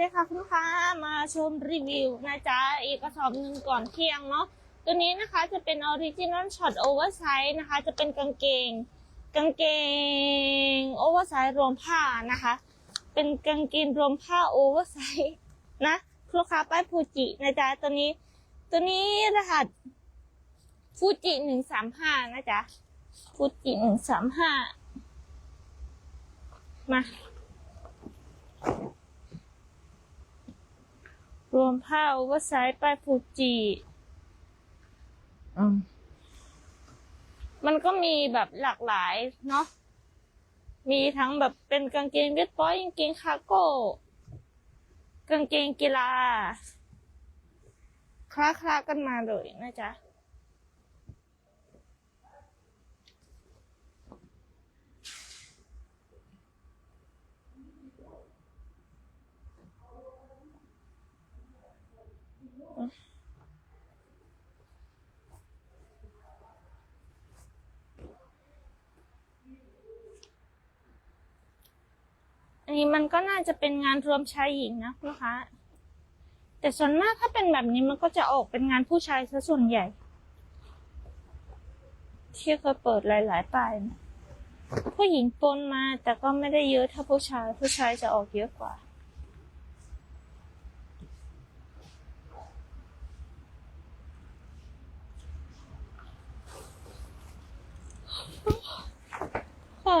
ดีค่ะคุณลูกค้ามาชมรีวิวนะจ๊ะอีกกระสอบหนึ่งก่อนเที่ยงเนาะตัวนี้นะคะจะเป็นออริจินอลช็อตโอเวอร์ไซส์นะคะ จะเป็นกางเกง กางเกงโอเวอร์ไซส์รวมผ้านะคะ เป็นกางเกงรวมผ้าโอเวอร์ไซส์นะลูกค้าป้ายฟูจินะจ๊ะตัวนี้ ตัวนี้รหัสฟูจิหนึ่งสามห้านะจ๊ะฟูจิหนึ่งสามห้ามา รวมผ้าโอเวอร์ไซส์ป้ายฟูจิอืมมันก็มีแบบหลากหลายเนาะ มีทั้งแบบเป็นกางเกงเวทบอยกางเกงคาร์โก้ กางเกงกีฬาคลาคลากันมาเลยนะจ๊ะ อันนี้มันก็น่าจะเป็นงานรวมชายหญิงนะลูกค้า แต่ส่วนมากถ้าเป็นแบบนี้มันก็จะออกเป็นงานผู้ชายซะส่วนใหญ่ ที่เคยเปิดหลายๆป้ายนะผู้หญิงปนมาแต่ก็ไม่ได้เยอะเท่าผู้ชาย ผู้ชายจะออกเยอะกว่าค่ะ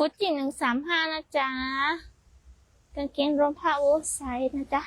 ฟุตจิหนึ่งสามห้านะจ๊ะกางเกงรวมผ้าโอเวอร์ไซส์นะจ๊ะ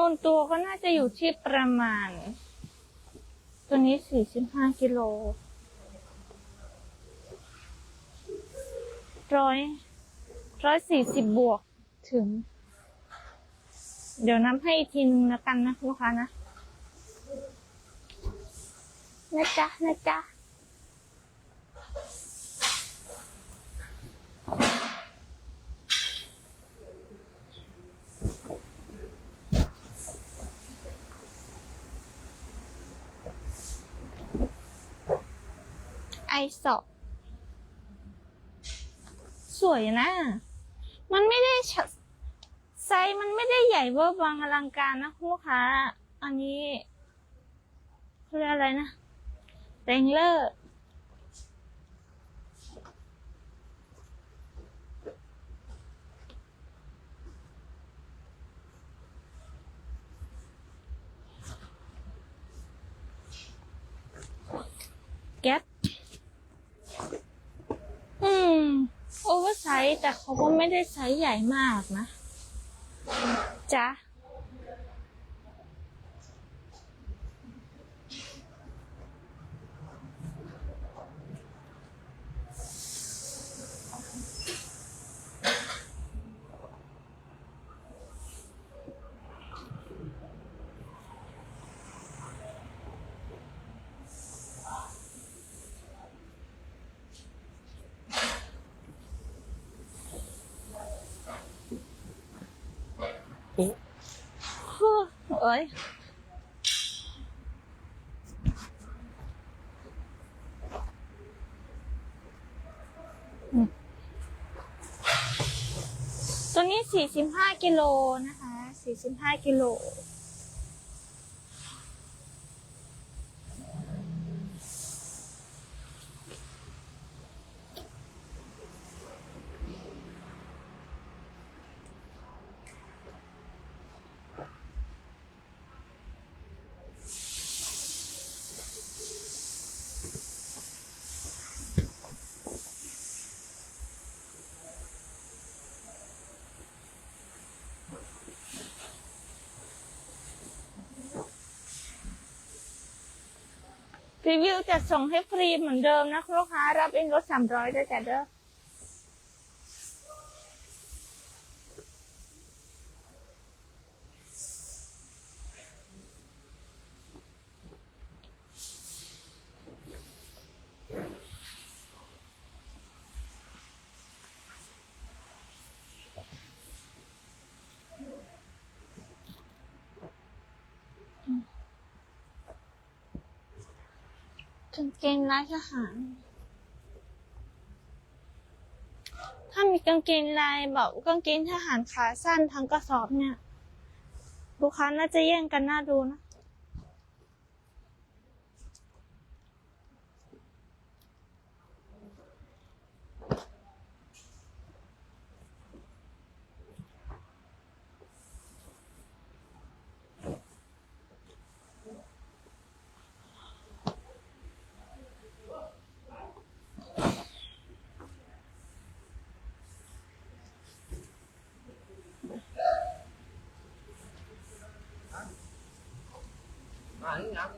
นวนตัวก็น่าจะอยู่ที่ประมาณ ตัวนี้สี่สิบห้ากิโลร้อยร้อยสี่สิบบวกถึง เดี๋ยวนับให้อีกทีนึงนะกันนะลูกค้านะ นะจ๊ะ นะจ๊ะ สอบ สวยนะ มันไม่ได้ชะไซส์มันไม่ได้ใหญ่เวอร์วังอลังการนะคุณลูกค้า อันนี้เขาเรียกอะไรนะเรงเลอร์แก๊ป อืม โอเวอร์ไซส์แต่เขาก็ไม่ได้ไซส์ใหญ่มากนะจ๊ะ นี้โอ้ยตัวนี้ 45 กิโลนะคะ 45 กิโล รีวิวจะส่งให้ฟรีเหมือนเดิมนะคุณลูกค้ารับเองลด300ด้วยจ้ะเด้อ กางเกงลายทหาร ถ้ามีกางเกงลายแบบกางเกงทหารขาสั้นทั้งกระสอบเนี่ย ลูกค้าน่าจะแย่งกันน่าดูนะ 反正啊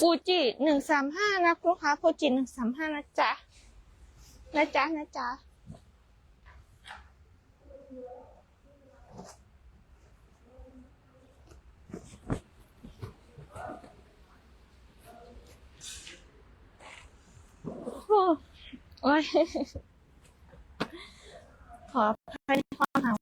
ฟูจิหนึ่งสามห้านะลูกค้าฟูจิหนึ่งสามห้านะจ๊ะนะจ๊ะนะจ๊ะโอ้ยขอภัยในความเหงา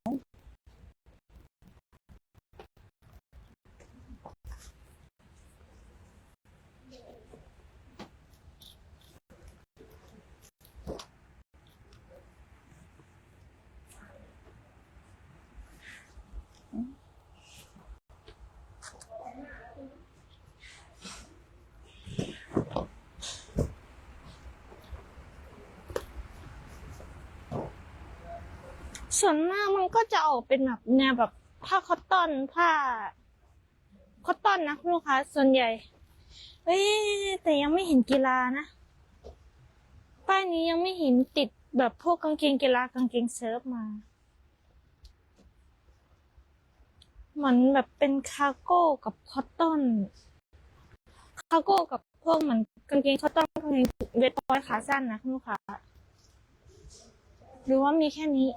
ส่วนมากมันก็จะออกเป็นแบบแนวแบบผ้าคอตตอนผ้าคอตตอนนะคุณลูกค้าส่วนใหญ่เอ้ยแต่ยังไม่เห็นกีฬานะป้ายนี้ยังไม่เห็นติดแบบพวกกางเกงกีฬากางเกงเซิร์ฟมาเหมือนแบบเป็นคาร์โก้กับคอตตอนคาร์โก้กับพวกเหมือนกางเกงคอตตอนกางเกงเวทพอยขาสั้นนะคุณลูกค้าหรือว่ามีแค่นี้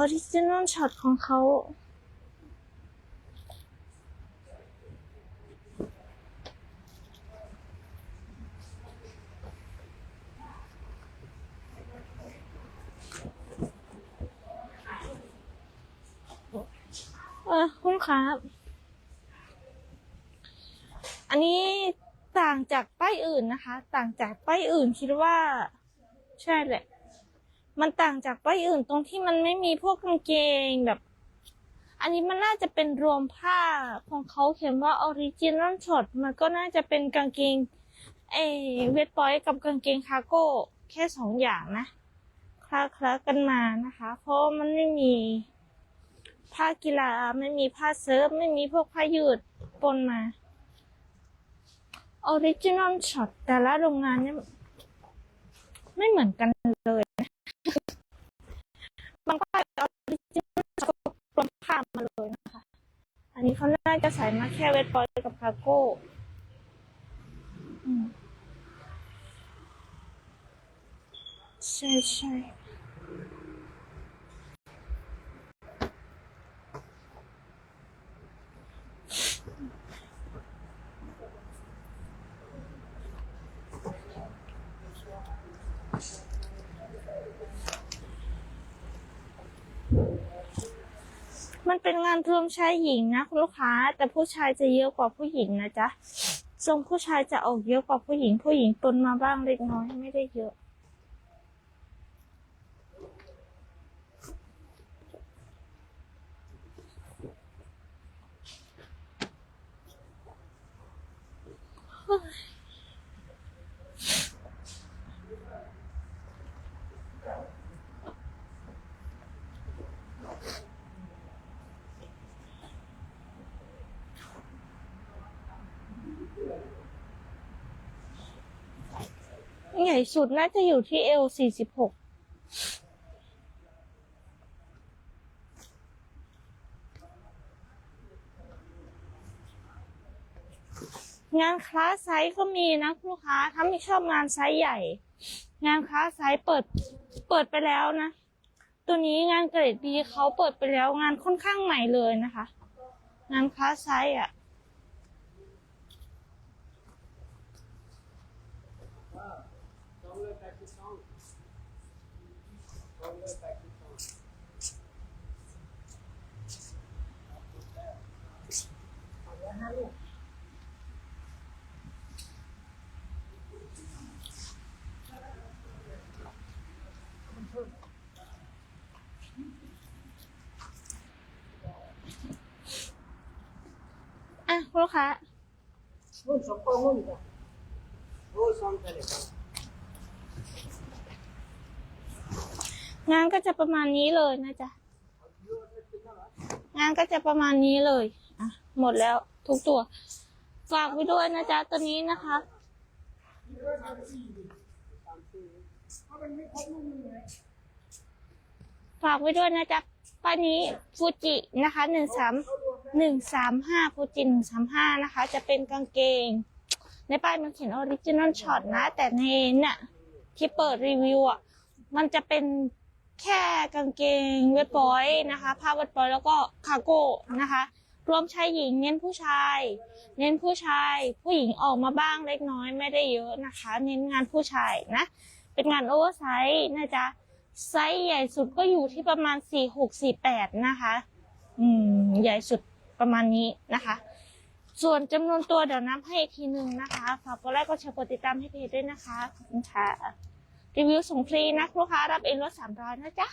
ออริจินอลช็อตของเขา เออคุณครับ อันนี้ต่างจากป้ายอื่นนะคะ ต่างจากป้ายอื่นคิดว่า ใช่แหละ มันต่างจากป้ายอื่นตรงที่มันไม่มีพวกกางเกงแบบ อันนี้มันน่าจะเป็นรวมผ้าของเขาเขียนว่าออริจินอลช็อตมันก็น่าจะเป็นกางเกงเอเวทปอยกับกางเกงคารโก้แค่สองอย่างนะคลาคลากันมานะคะ เพราะมันไม่มีผ้ากีฬาไม่มีผ้าเซิร์ฟไม่มีพวกผ้ายืดปนมาออริจินอลช็อตแต่ละโรงงานเนี่ยไม่เหมือนกันเลยนะบางป้ายออริจินอลช็อตรวมผ้ามาเลยนะคะ อันนี้เขาน่า จะใส่มาแค่เวทบอยกับคาโก้อืมใช่ใช่ มันเป็นงานรวมชายหญิงนะคุณลูกค้า แต่ผู้ชายจะเยอะกว่าผู้หญิงนะจ๊ะทรงผู้ชายจะออกเยอะกว่าผู้หญิง ผู้หญิงปนมาบ้างเล็กน้อยไม่ได้เยอะ สุดน่าจะอยู่ที่เอลสี่สิบหกงานคลาสไซส์ก็มีนะคุณลูกค้า ถ้าไม่ชอบงานไซส์ใหญ่ งานคลาสไซส์เปิด เปิดไปแล้วนะ ตัวนี้งานเกรดดีเขาเปิดไปแล้วงานค่อนข้างใหม่เลยนะคะ งานคลาสไซส์อะ คุณลูกค้านู่นสองกองนู่นจ้ะโอ้ยสองทะเลงานก็จะประมาณนี้เลยนะจ๊ะ งานก็จะประมาณนี้เลยอะหมดแล้วทุกตัว ฝากไว้ด้วยนะจ๊ะตัวนี้นะคะฝากไว้ด้วยนะจ๊ะ ป้ายนี้ฟูจินะคะหนึ่งสามหนึ่งสามห้าฟูจิหนึ่งสามห้านะคะ จะเป็นกางเกง ในป้ายมันเขียนออริจินอลช็อตนะ แต่ในเนี่ยที่เปิดรีวิวอะมันจะเป็นแค่กางเกงเวทบอยนะคะผ้าเวทบอยแล้วก็คาร์โก้นะคะ รวมชายหญิงเน้นผู้ชาย เน้นผู้ชาย ผู้หญิงออกมาบ้างเล็กน้อยไม่ได้เยอะนะคะ เน้นงานผู้ชายนะ เป็นงานโอเวอร์ไซส์นะจ๊ะ ไซส์ใหญ่สุดก็อยู่ที่ประมาณ4 6 4 8นะคะ อืม ใหญ่สุดประมาณนี้นะคะ ส่วนจำนวนตัวเดี๋ยวนับให้อีกทีหนึ่งนะคะ ฝากกดไลค์กดแชร์กดติดตามให้เพจด้วยนะคะ ขอบคุณค่ะ รีวิวส่งฟรีนะลูกค้ารับเองลด300นะจ๊ะ